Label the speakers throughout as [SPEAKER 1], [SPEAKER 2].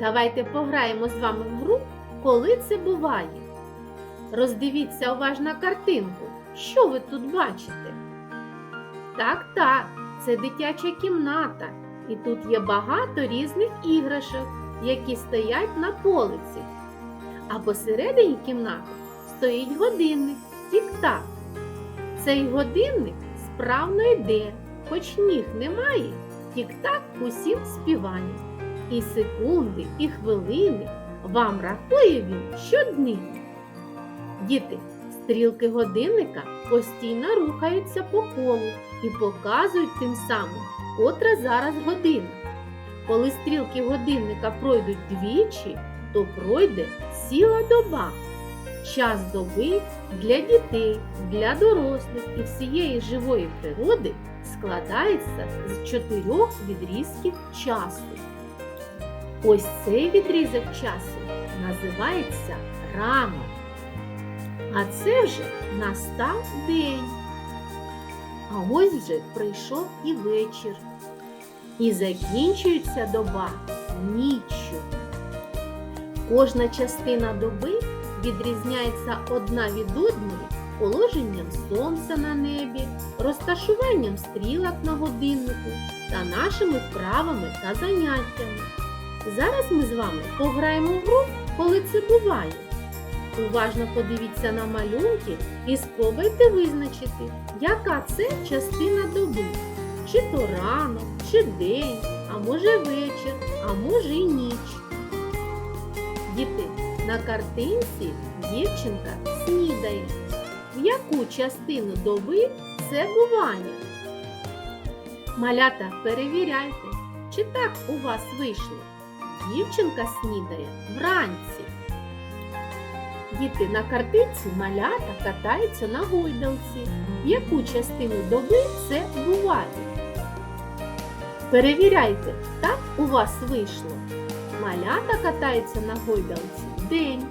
[SPEAKER 1] Давайте пограємо з вами в гру, коли це буває. Роздивіться уважно картинку. Що ви тут бачите? Так, так, це дитяча кімната, і тут є багато різних іграшок, які стоять на полиці. А посередині кімнати стоїть годинник тік-так. Цей годинник справно йде, хоч ніг немає, тік-так усім співає. І секунди, і хвилини вам рахує він щодни. Діти, стрілки годинника постійно рухаються по колу і показують тим самим, котра зараз година. Коли стрілки годинника пройдуть двічі, то пройде ціла доба. Час доби для дітей, для дорослих і всієї живої природи складається з чотирьох відрізків часу. Ось цей відрізок часу називається ранок. А це вже настав день. А ось вже прийшов і вечір. І закінчується доба ніччю. Кожна частина доби відрізняється одна від одної положенням сонця на небі, розташуванням стрілок на годиннику та нашими вправами та заняттями. Зараз ми з вами пограємо в гру, коли це буває. Уважно подивіться на малюнки і спробуйте визначити, яка це частина доби. Чи то ранок, чи день, а може вечір, а може і ніч. Діти, на картинці дівчинка снідає. В яку частину доби це буває? Малята, перевіряйте, чи так у вас вийшло. Дівчинка снідає вранці. Діти на картинці малята катаються на гойдалці. Яку частину доби це буває? Перевіряйте, так у вас вийшло. Малята катаються на гойдалці день.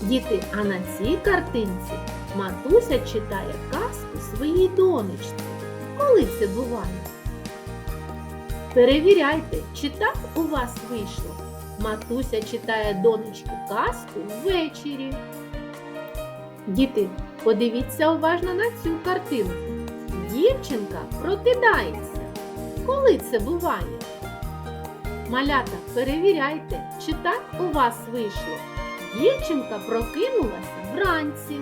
[SPEAKER 1] Діти, а на цій картинці матуся читає казку своїй донечці. Коли це буває? Перевіряйте, чи так у вас вийшло. Матуся читає донечці казку ввечері. Діти, подивіться уважно на цю картинку. Дівчинка прокидається. Коли це буває? Малята, перевіряйте, чи так у вас вийшло. Дівчинка прокинулася вранці.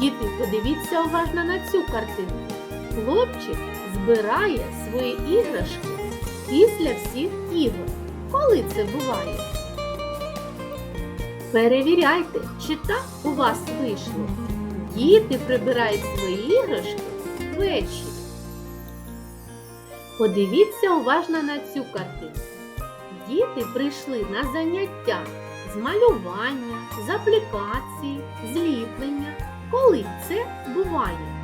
[SPEAKER 1] Діти, подивіться уважно на цю картинку. Хлопчик збирає свої іграшки після всіх ігор. Коли це буває? Перевіряйте, чи так у вас вийшло. Діти прибирають свої іграшки ввечері. Подивіться уважно на цю картину. Діти прийшли на заняття з малювання, з аплікації, зліплення. Коли це буває?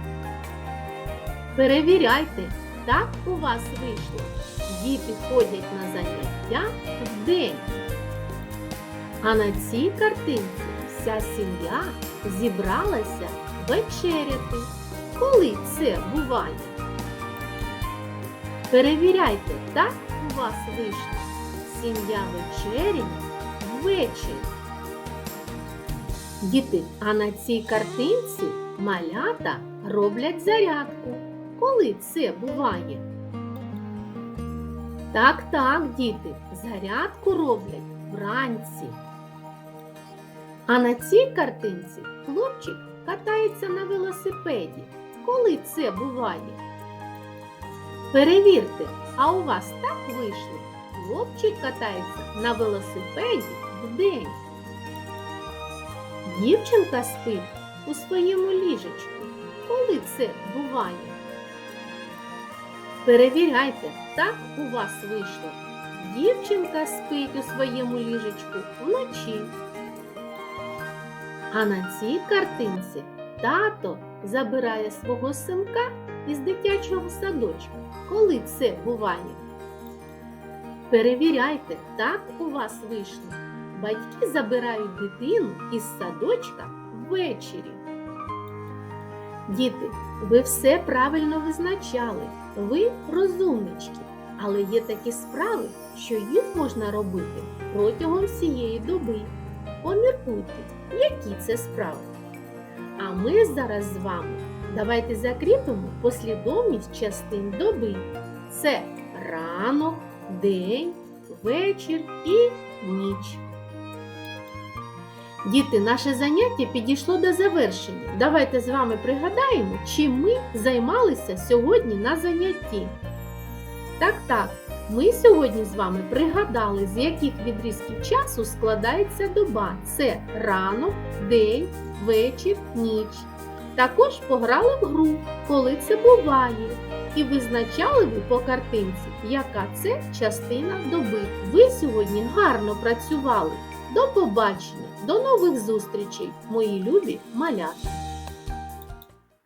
[SPEAKER 1] Перевіряйте, так у вас вийшло. Діти ходять на заняття вдень. А на цій картинці вся сім'я зібралася вечеряти. Коли це буває? Перевіряйте, так у вас вийшло. Сім'я вечеряє ввечері. Діти, а на цій картинці малята роблять зарядку. Коли це буває? Так, так, діти, зарядку роблять вранці. А на цій картинці хлопчик катається на велосипеді. Коли це буває? Перевірте, а у вас так вийшло? Хлопчик катається на велосипеді вдень. Дівчинка спить у своєму ліжечку. Коли це буває? Перевіряйте, так у вас вийшло. Дівчинка спить у своєму ліжечку вночі. А на цій картинці тато забирає свого синка із дитячого садочка. Коли це буває? Перевіряйте, так у вас вийшло. Батьки забирають дитину із садочка ввечері. Діти, ви все правильно визначали. Ви розумнички. Але є такі справи, що їх можна робити протягом всієї доби. Поміркуйте, які це справи. А ми зараз з вами давайте закріпимо послідовність частин доби. Це ранок, день, вечір і ніч. Діти, наше заняття підійшло до завершення. Давайте з вами пригадаємо, чим ми займалися сьогодні на занятті. Так, так, ми сьогодні з вами пригадали, з яких відрізків часу складається доба. Це ранок, день, вечір, ніч. Також пограли в гру, коли це буває, і визначали ви по картинці, яка це частина доби. Ви сьогодні гарно працювали. До побачення, до нових зустрічей, мої любі малята!